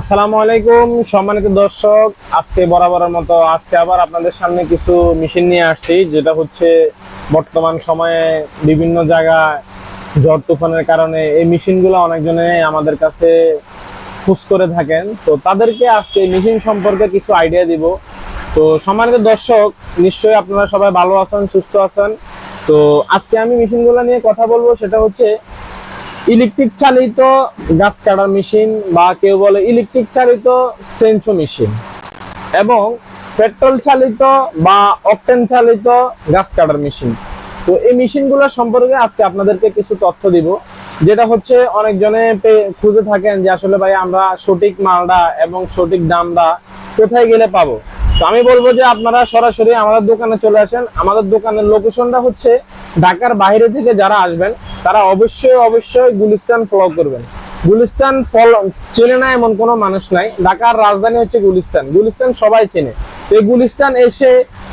আসসালামু আলাইকুম, সম্মানিত দর্শক। আজকে বরাবরের মতো আজকে আবার আপনাদের সামনে কিছু মেশিন নিয়ে আসছি, যেটা হচ্ছে বর্তমান সময়ে বিভিন্ন জায়গায় ঝড় তুফানের কারণে এই মেশিনগুলো অনেকজনে আমাদের কাছে খুঁজ করে থাকেন। তো তাদেরকে আজকে মেশিন সম্পর্কে কিছু আইডিয়া দিব। তো সম্মানিত দর্শক, নিশ্চয়ই আপনারা সবাই ভালো আছেন, সুস্থ আছেন। তো আজকে আমি মেশিনগুলো নিয়ে কথা বলব, সেটা হচ্ছে ইলেকট্রিক চালিত গাছ কাটার মেশিন বা কেউ বলে ইলেকট্রিক চালিত সেন্সো মেশিন এবং পেট্রোল চালিত বা অকটেন চালিত গাছ কাটার মেশিন। তো এই মেশিনগুলো সম্পর্কে আজকে আপনাদেরকে কিছু তথ্য দিব, যেটা হচ্ছে অনেকজনে খুঁজে থাকেন যে আসলে ভাই আমরা সঠিক মালটা এবং সঠিক দামটা কোথায় গেলে পাবো। তো আমি বলব যে আপনারা সরাসরি আমাদের দোকানে চলে আসেন। আমাদের দোকানের লোকেশনটা হচ্ছে ঢাকার বাইরে থেকে যারা আসবেন, তারা অবশ্যই অবশ্যই গুলিস্তান ফলো করবেন। গুলিস্তান ফলো চেনে না এমন কোনো মানুষ নাই। ঢাকার রাজধানী হচ্ছে গুলিস্তান। গুলিস্তান সবাই চেনে। এই গুলিস্তান এসে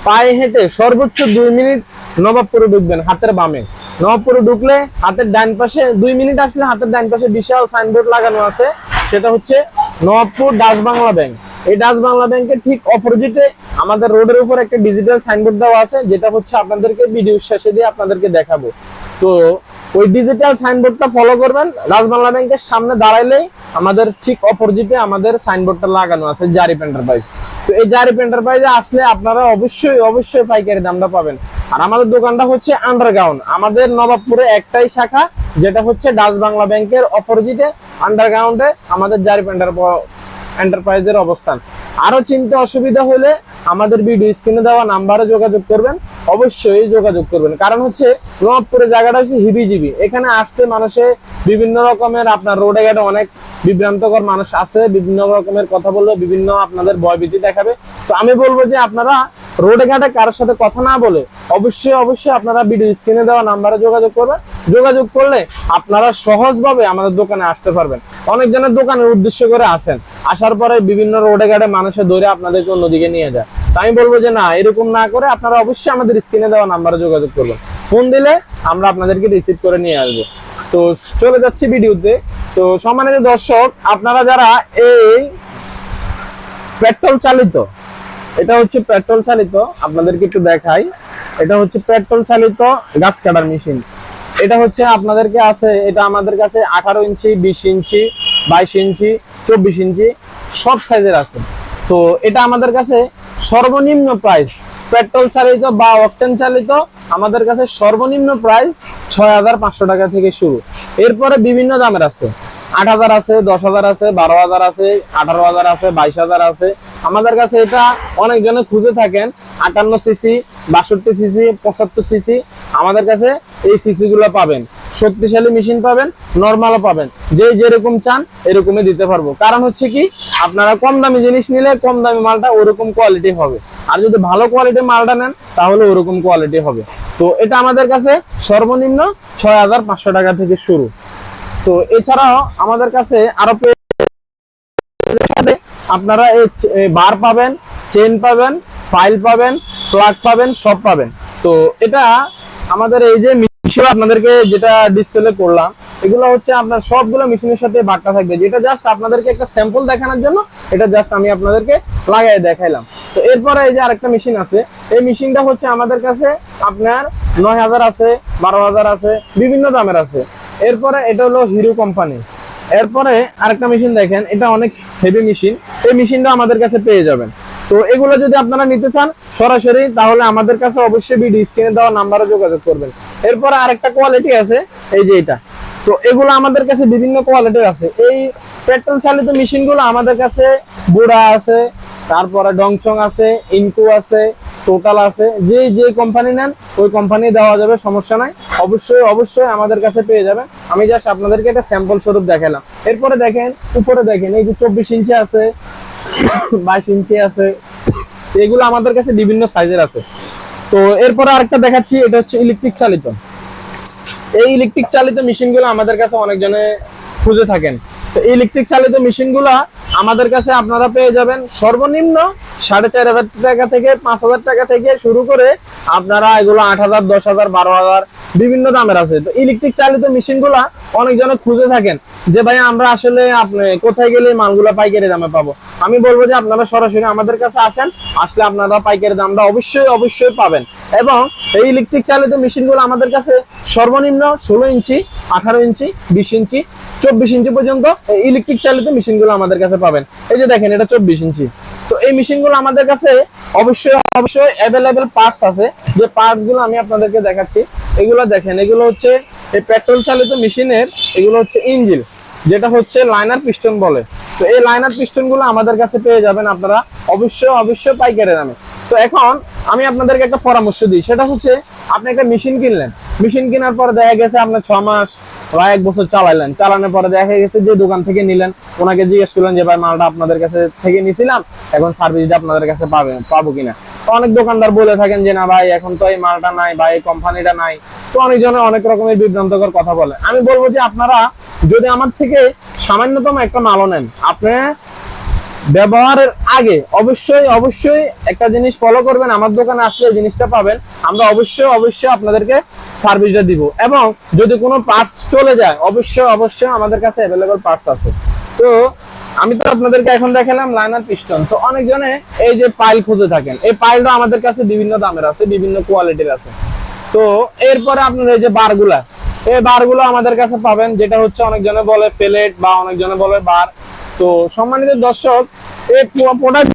পায়ে হেঁটে সর্বোচ্চ দুই মিনিট নবাবপুরে ঢুকবেন হাতের বামে। নবাবপুরে ঢুকলে হাতের ডান পাশে দুই মিনিট আসলে হাতের ডান পাশে বিশাল সাইনবোর্ড লাগানো আছে। সেটা হচ্ছে নবাবপুর ডাচ বাংলা ব্যাংক এই ডাচ বাংলা ব্যাংকের ঠিক অপোজিটে আমাদের রোডের উপর একটা ডিজিটাল সাইনবোর্ড দেওয়া আছে, যেটা হচ্ছে আপনাদেরকে ভিডিও শেষে দিয়ে আপনাদেরকে দেখাবো। তো ওই ডিজিটাল সাইনবোর্ডটা ফলো করবেন, ডাচ বাংলা ব্যাংকের সামনে দাঁড়াইলেই আমাদের ঠিক অপোজিটে আমাদের সাইনবোর্ডটা লাগানো আছে জারিপ এন্টারপ্রাইজ তো এই জারিপ এন্টারপ্রাইজে আসলে আপনারা অবশ্যই অবশ্যই পাইকারি দামটা পাবেন। আর আমাদের দোকানটা হচ্ছে আন্ডারগ্রাউন্ড আমাদের নবাবপুরে একটাই শাখা, যেটা হচ্ছে ডাচ বাংলা ব্যাংকের অপোজিটে আন্ডারগ্রাউন্ডে আমাদের জারিপ এন্টারপ্রাইজ এন্টারপ্রাইজের অবস্থান। আরও চিন্তা অসুবিধা হলে আমাদের ভিডিও স্ক্রিনে দেওয়া নাম্বারে যোগাযোগ করবেন। অবশ্যই যোগাযোগ করবেন। কারণ হচ্ছে নবাবপুরের জায়গাটা হচ্ছে হিবিজিবি। এখানে আসতে মানুষে বিভিন্ন রকমের আপনার রোডে ঘাটে অনেক বিভ্রান্তকর মানুষ আছে, বিভিন্ন রকমের কথা বলবে, বিভিন্ন আপনাদের ভয়ভীতি দেখাবে। তো আমি বলব যে আপনারা রোডে ঘাটে কারোর সাথে কথা না বলে অবশ্যই অবশ্যই আপনারা ভিডিও স্ক্রিনে দেওয়া নাম্বারে যোগাযোগ করবেন। যোগাযোগ করলে আপনারা সহজভাবে আমাদের দোকানে আসতে পারবেন। অনেকজনের দোকানের উদ্দেশ্য করে আসেন। আসার পরে বিভিন্ন রোডে ঘাটে মানুষের ধরে আপনাদেরকে অন্যদিকে নিয়ে যায়। তো আমি বলব যে না, এরকম না করে আপনারা অবশ্যই আমাদের স্ক্রিনে দেওয়া নাম্বারে যোগাযোগ করবেন। ফোন দিলে আমরা আপনাদেরকে রিসিভ করে নিয়ে আসব। তো চলে যাচ্ছি ভিডিওতে। তো সম্মানিত দর্শক, আপনারা যারা এই পেট্রোল চালিত এটা হচ্ছে পেট্রোল চালিত আপনাদেরকে একটু দেখাই। এটা হচ্ছে পেট্রোল চালিত গাছ কাটার মেশিন। এটা হচ্ছে আপনাদেরকে আছে, এটা আমাদের কাছে আঠারো ইঞ্চি, বিশ ইঞ্চি, বাইশ ইঞ্চি চব্বিশ ইঞ্চি, সব সাইজের আছে। তো এটা আমাদের কাছে সর্বনিম্ন প্রাইস পেট্রোল চালিত বা অকটেন চালিত, আমাদের কাছে সর্বনিম্ন প্রাইস ছয় হাজার পাঁচশো টাকা থেকে শুরু। এরপরে বিভিন্ন দামের আছে। আট হাজার আছে, দশ হাজার আছে, বারো হাজার আছে, আঠারো হাজার আছে, বাইশ হাজার আছে। আমাদের কাছে এটা অনেকজনে খুঁজে থাকেন। আটান্ন সিসি বাষট্টি সিসি পঁচাত্তর সিসি আমাদের কাছে এই সিসি গুলো পাবেন। শক্তিশালী মেশিন পাবেন নর্মালও পাবেন। যে যেরকম চান, এরকমই দিতে পারব। কারণ হচ্ছে কি, আপনারা কম দামি জিনিস নিলে কম দামি মালটা ওরকম কোয়ালিটি হবে। আর যদি ভালো কোয়ালিটির মালটা নেন, তাহলে ওরকম কোয়ালিটি হবে। তো এটা আমাদের কাছে সর্বনিম্ন ছয় হাজার পাঁচশো টাকা থেকে শুরু। তো এছাড়াও আমাদের কাছে আরও আপনারা বার পাবেন চেন পাবেন ফাইল পাবেন প্লাগ পাবেন, সব পাবেন। তো এটা আমাদের এই যে মেশিন আপনাদেরকে যেটা ডিসপ্লে করলাম, এগুলো হচ্ছে আপনার সবগুলো মেশিনের সাথে বার্তা থাকবে। যেটা জাস্ট আপনাদেরকে একটা স্যাম্পল দেখানোর জন্য, এটা জাস্ট আমি আপনাদেরকে লাগাই দেখাইলাম। তো এরপরে এই যে আরেকটা মেশিন আছে, এই মেশিনটা হচ্ছে আমাদের কাছে আপনার নয় হাজার আছে, বারো হাজার আছে, বিভিন্ন দামের আছে। এরপরে এটা হলো হিরো কোম্পানি এরপরে আরেকটা মেশিন দেখেন, এটা অনেক হেভি মেশিন এই মেশিনটা আমাদের কাছে পেয়ে যাবেন। তো এগুলো যদি আপনারা নিতে চান সরাসরি, তাহলে আমাদের কাছে অবশ্যই ভিডিও স্ক্রিনে দেওয়া নাম্বারে যোগাযোগ করবেন। এরপর আরেকটা কোয়ালিটি আছে, এই যে এটা। তো এগুলো আমাদের কাছে বিভিন্ন কোয়ালিটির আছে। এই পেট্রোল চালিত মেশিনগুলো আমাদের কাছে বুড়া আছে, তারপরে ডংচং আছে ইনকু আছে টোটাল আছে। যে যে কোম্পানি নেন, ওই কোম্পানি দেওয়া যাবে, সমস্যা নাই। অবশ্যই অবশ্যই আমাদের কাছে পেয়ে যাবেন। আমি জাস্ট আপনাদেরকে একটা স্যাম্পল স্বরূপ দেখালাম। এরপরে দেখেন, উপরে দেখেন, এই যে চব্বিশ ইঞ্চি আছে বাইশ ইঞ্চি আছে। এগুলো আমাদের কাছে বিভিন্ন সাইজের আছে। তো এরপর আরেকটা দেখাচ্ছি, এটা হচ্ছে ইলেকট্রিক চালিত। এই ইলেকট্রিক চালিত মেশিনগুলো আমাদের কাছে অনেকজনে খুঁজে থাকেন। তো ইলেকট্রিক চালিত মেশিনগুলো আমাদের কাছে আপনারা পেয়ে যাবেন সর্বনিম্ন সাড়ে চার হাজার টাকা থেকে পাঁচ হাজার টাকা থেকে শুরু করে আপনারা এগুলো আট হাজার, দশ হাজার, বারো হাজার বিভিন্ন দামের আছে। তো ইলেকট্রিক চালিত মেশিনগুলা অনেকজনে খুঁজে থাকেন যে, ভাই, আমরা আসলে আপনি কোথায় গেলে মালগুলা পাইকারি দামে পাবো? আমি বলব যে, আপনারা সরাসরি আমাদের কাছে আসেন, আসলে আপনারা পাইকারি দামটা অবশ্যই অবশ্যই পাবেন। এবং এই ইলেকট্রিক চালিত মেশিনগুলো আমাদের কাছে সর্বনিম্ন ষোলো ইঞ্চি, আঠারো ইঞ্চি, বিশ ইঞ্চি, চব্বিশ ইঞ্চি পর্যন্ত ইলেকট্রিক চালিত মেশিনগুলো আমাদের কাছে পাবেন। এই যে দেখেন, এটা চব্বিশ ইঞ্চি। তো এই মেশিনগুলো আমাদের কাছে অবশ্যই অবশ্যই অ্যাভেলেবেল পার্টস আছে। যে পার্টসগুলো আমি আপনাদেরকে দেখাচ্ছি, এগুলো দেখেন, এগুলো হচ্ছে এই পেট্রোল চালিত মেশিনের, এগুলো হচ্ছে ইঞ্জিন যেটা হচ্ছে লাইনার পিস্টন বলে। তো এই লাইনার পিস্টনগুলো আমাদের কাছে পেয়ে যাবেন আপনারা অবশ্যই অবশ্যই পাইকারি দামে। তো এখন আমি আপনাদেরকে একটা পরামর্শ দিই, সেটা হচ্ছে আপনি একটা মেশিন কিনলেন। মেশিন কেনার পরে দেখা গেছে আপনার ছ মাস বা এক বছর চালাইলেন। চালানোর পরে দেখা গেছে যে দোকান থেকে নিলেন। ওনাকে জিজ্ঞেস করলেন যে, ভাই, মালটা আপনাদের কাছে থেকে নিছিলাম, এখন সার্ভিসটা আপনাদের কাছে পাবে, পাবো কিনা? অনেক দোকানদার বলে থাকেন যে, না ভাই, এখন তো এই মালটা নাই বা এই কোম্পানিটা নাই। তো অনেকজনে অনেক রকমের বিভ্রান্তকর কথা বলে। আমি বলব যে, আপনারা যদি আমার থেকে সামান্যতম একটা মালও নেন, আপনি ব্যবহারের আগে অবশ্যই অবশ্যই একটা জিনিস ফলো করবেন। আমার দোকানে আসলে জিনিসটা পাবেন। আমরা অবশ্যই অবশ্যই আপনাদেরকে সার্ভিসটা দিব। এবং যদি কোনো পার্টস চলে যায়, অবশ্যই অবশ্যই আমাদের কাছে অ্যাভেলেবল পার্টস আছে। তো আমি তো আপনাদেরকে এখন দেখালাম লাইনার পিস্টন তো অনেকজনে এই যে পাইল খুঁজে থাকেন। এই পাইলটা আমাদের কাছে বিভিন্ন দামের আছে, বিভিন্ন কোয়ালিটির আছে। তো এরপরে আপনার এই যে বারগুলা এই বারগুলো আমাদের কাছে পাবেন। যেটা হচ্ছে অনেকজনে বলে প্লেট বা অনেকজনে বলে বার তো সম্মানিত দর্শক, এই প্রোডাক্ট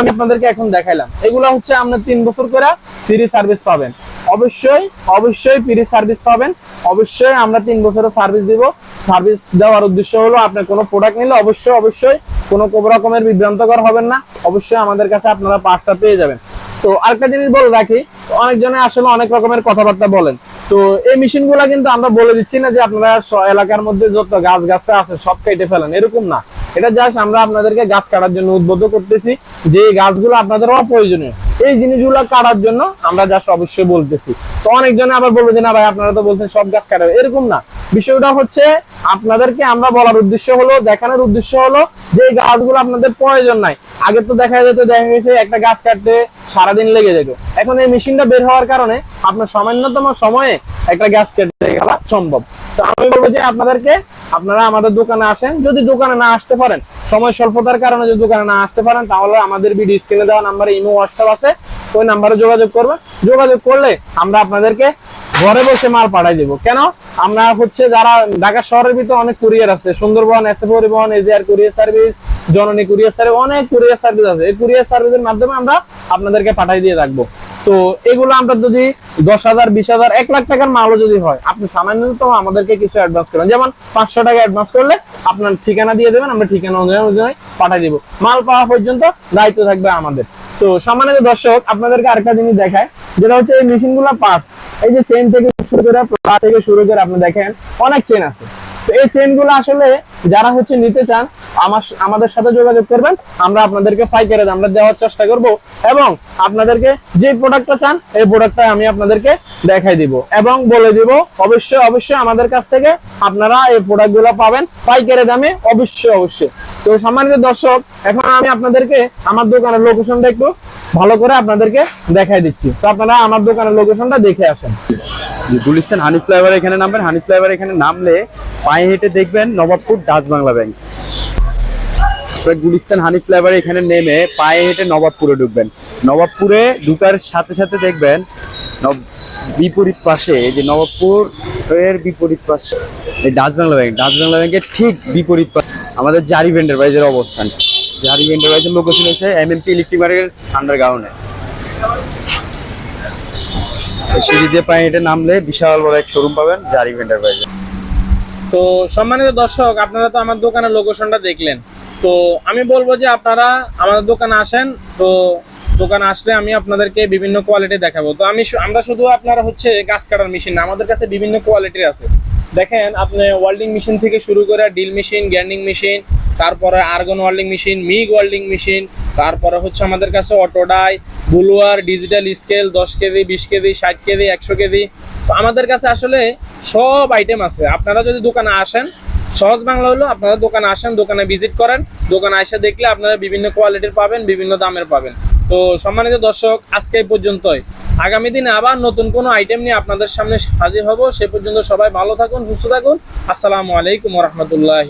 আমি আপনাদেরকে এখন দেখাইলাম। এগুলো হচ্ছে আপনার তিন বছর করে ফ্রি সার্ভিস পাবেন। অবশ্যই অবশ্যই ফ্রি সার্ভিস পাবেন। অবশ্যই আমরা তিন বছরের সার্ভিস দিব। সার্ভিস দেওয়ার উদ্দেশ্য হলো আপনি কোনো প্রোডাক্ট নিলে অবশ্যই অবশ্যই কোনো রকমের বিভ্রান্তকর হবেন না। অবশ্যই আমাদের কাছে আপনারা পার্টটা পেয়ে যাবেন। তো আরেকটা জিনিস বলে রাখি, অনেকজনে আসলে অনেক রকমের কথাবার্তা বলেন। তো এই মেশিনগুলা কিন্তু আমরা বলে দিচ্ছি না যে আপনারা এলাকার মধ্যে যত গাছ গাছে আছে সব কেটে ফেলেন, এরকম না। এটা জাস্ট আমরা আপনাদেরকে গাছ কাটার জন্য উদ্বুদ্ধ করতেছি যে গাছগুলো আপনাদের অপ্রয়োজনীয়। এই জিনিসগুলো কাটার জন্য আমরা জাস্ট অবশ্যই বলতেছি। তো অনেকজনে আবার বলবে যে, না ভাই, আপনারা তো বলছেন সব গাছ কাটাবে এরকম না। বিষয়টা হচ্ছে আপনাদেরকে আমরা বলার উদ্দেশ্য হলো, দেখানোর উদ্দেশ্য হলো যে গাছগুলো আপনাদের প্রয়োজন নাই। আগে তো দেখা যেত, দেখা গেছে একটা গাছ কাটতে সারাদিন লেগে যেত। এখন এই মেশিনটা বের হওয়ার কারণে আপনার সামান্যতম সময়ে একটা গাছ কেটে গেলা সম্ভব। আমি বলব যে আপনাদেরকে আপনারা আমাদের দোকানে আসেন। যদি দোকানে না আসতে পারেন, সময় স্বল্পতার কারণে যদি দোকানে না আসতে পারেন, তাহলে আমাদের ভিডিও স্ক্রিনে দেওয়া নাম্বারে ইমো হোয়াটসঅ্যাপ আছে। ওই নাম্বারে যোগাযোগ যোগাযোগ করলে আমরা আপনাদেরকে ঘরে বসে মাল পাঠাই দেবো। কেন? আমরা হচ্ছে যারা ঢাকা শহরের ভিতরে অনেক কুরিয়ার আছে, সুন্দরবন এসে পরিবহন AGR courier service Janani courier service অনেক কুরিয়ার সার্ভিস আছে। এই কুরিয়ার সার্ভিসের মাধ্যমে আমরা আপনাদেরকে পাঠাই দিয়ে রাখব। তো এগুলো আমরা যদি দশ হাজার, বিশ হাজার, এক লাখ টাকার মালও যদি হয়, আপনি সামান্যতম আমাদেরকে কিছু অ্যাডভান্স করেন। যেমন পাঁচশো টাকা অ্যাডভান্স করলে আপনার ঠিকানা দিয়ে দেবেন, আমরা ঠিকানা অনুযায়ী পাঠাই দিব। মাল পাওয়া পর্যন্ত দায়িত্ব থাকবে আমাদের। তো সম্মানিত দর্শক, আপনাদেরকে আরেকটা জিনিস দেখায় যেটা হচ্ছে এই মেশিনগুলা পার্টস এই যে চেন থেকে শুরু করে পা থেকে শুরু করে আপনি দেখেন, অনেক চেন আছে। তো এই চেনগুলো আসলে যারা হচ্ছে নিতে চান, আমার আমাদের সাথে যোগাযোগ করবেন, আমরা আপনাদেরকে পাইকারি আমরা দেওয়ার চেষ্টা করব এবং আপনাদেরকে যে প্রোডাক্টটা চান, এই প্রোডাক্টটা আমি আপনাদেরকে দেখাই দিব এবং বলে দিব, অবশ্যই অবশ্যই আমাদের কাছ থেকে আপনারা এই প্রোডাক্টগুলো পাবেন পাইকারি দামে, অবশ্যই অবশ্যই। তো সম্মানিত দর্শক, এখন আমি আপনাদেরকে আমার দোকানের লোকেশনটা একটু ভালো করে আপনাদেরকে দেখাই দিচ্ছি। তো আপনারা আমার দোকানের লোকেশনটা দেখে আসেন। গুলিস্তান হানি ফ্লাইওভার এখানে নামবেন। হানি ফ্লাইওভার এখানে নামলে পায়ে হেঁটে দেখবেন নবাবপুর ডাচ বাংলা ব্যাংক। গুলিস্তান হানি ফ্লাইওভার এখানে নেমে পায়ে হেঁটে নবাবপুরে ঢুকবেন। নবাবপুরে ঢুকার সাথে সাথে দেখবেন বিপরীত পাশে যে নবাবপুর এর বিপরীত পাশে, এই Dutch Bangla bank, Dutch Bangla ব্যাংকের ঠিক বিপরীত পাশে, আমাদের জারি ভেন্ডার বাইজের অবস্থান। জারি ভেন্ডার বাইজের লোকেশন হচ্ছে এমএমপি ইলেকট্রিক মার্কেট আন্ডারগ্রাউন্ডে সিঁড়ি দিয়ে পায়ে হেঁটে নামলে বিশাল বড় এক শোরুম পাবেন জারি ভেন্ডার বাইজে তো সম্মানিত দর্শক, আপনারা তো আমার দোকানের লোকেশনটা দেখলেন। তো আমি বলব যে আপনারা আমাদের দোকানে আসেন, তো দোকানে আসলে আমি আপনাদেরকে বিভিন্ন কোয়ালিটি দেখাবো। তো আমি আমরা শুধু আপনারা হচ্ছে গাছ কাটার মেশিন আমাদের কাছে বিভিন্ন কোয়ালিটির আছে। দেখেন, আপনি ওয়েল্ডিং মেশিন থেকে শুরু করে ডিল মেশিন গ্যান্ডিং মেশিন তারপরে argon welding machine MIG welding machine তারপরে হচ্ছে আমাদের কাছে অটোডাই বুলুয়ার ডিজিটাল স্কেল দশ কেজি, বিশ কেজি, ষাট কেজি, একশো কেজি। তো আমাদের কাছে আসলে সব আইটেম আছে। আপনারা যদি দোকানে আসেন, সহজ বাংলা হলো আপনারা দোকানে আসেন, দোকানে ভিজিট করেন। দোকানে এসে দেখলে আপনারা বিভিন্ন কোয়ালিটির পাবেন, বিভিন্ন দামের পাবেন। তো সম্মানিত দর্শক, আজকে এই পর্যন্তই। আগামী দিনে আবার নতুন কোনো আইটেম নিয়ে আপনাদের সামনে হাজির হব। সে পর্যন্ত সবাই ভালো থাকুন, সুস্থ থাকুন। আসসালামু আলাইকুম রহমতুল্লাহ